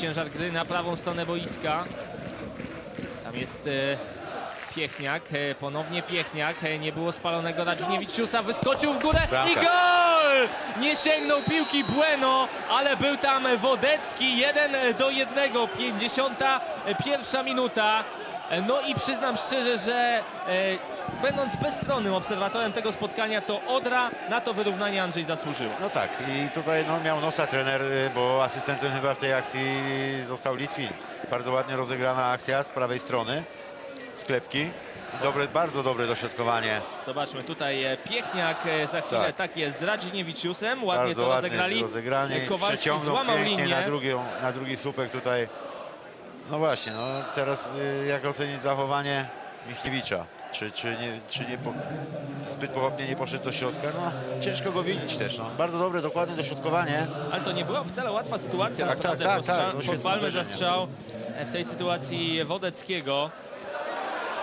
ciężar gry na prawą stronę boiska. Tam jest e, Piechniak, e, ponownie Piechniak, e, nie było spalonego Radziuniewicziusa, wyskoczył w górę Bramka. i gol! Nie sięgnął piłki Bueno, ale był tam Wodecki, 1 do 1, 51 minuta. E, No i przyznam szczerze, że e, będąc bezstronnym obserwatorem tego spotkania, to Odra na to wyrównanie Andrzej zasłużyła. No tak, i tutaj no, miał nosa trener, y, bo asystentem chyba w tej akcji został Litwin. Bardzo ładnie rozegrana akcja z prawej strony, sklepki. Dobre, bardzo dobre dośrodkowanie. Zobaczmy tutaj e, Piechniak e, za chwilę tak, Tak. jest z Radziniewiczusem, ładnie bardzo to rozegrali. rozegranie. E, Kowalski złamał linię. na, drugi, na drugi słupek tutaj. No właśnie, no teraz y, jak ocenić zachowanie Michniewicza? Czy, czy, nie, czy nie po, zbyt pochopnie nie poszedł do środka? No ciężko go winić też. No. Bardzo dobre, dokładne dośrodkowanie. Ale to nie była wcale łatwa sytuacja, Tak, tak, tak, tak, no świetne Pochwalmy za uderzenie. strzał w tej sytuacji Wodeckiego.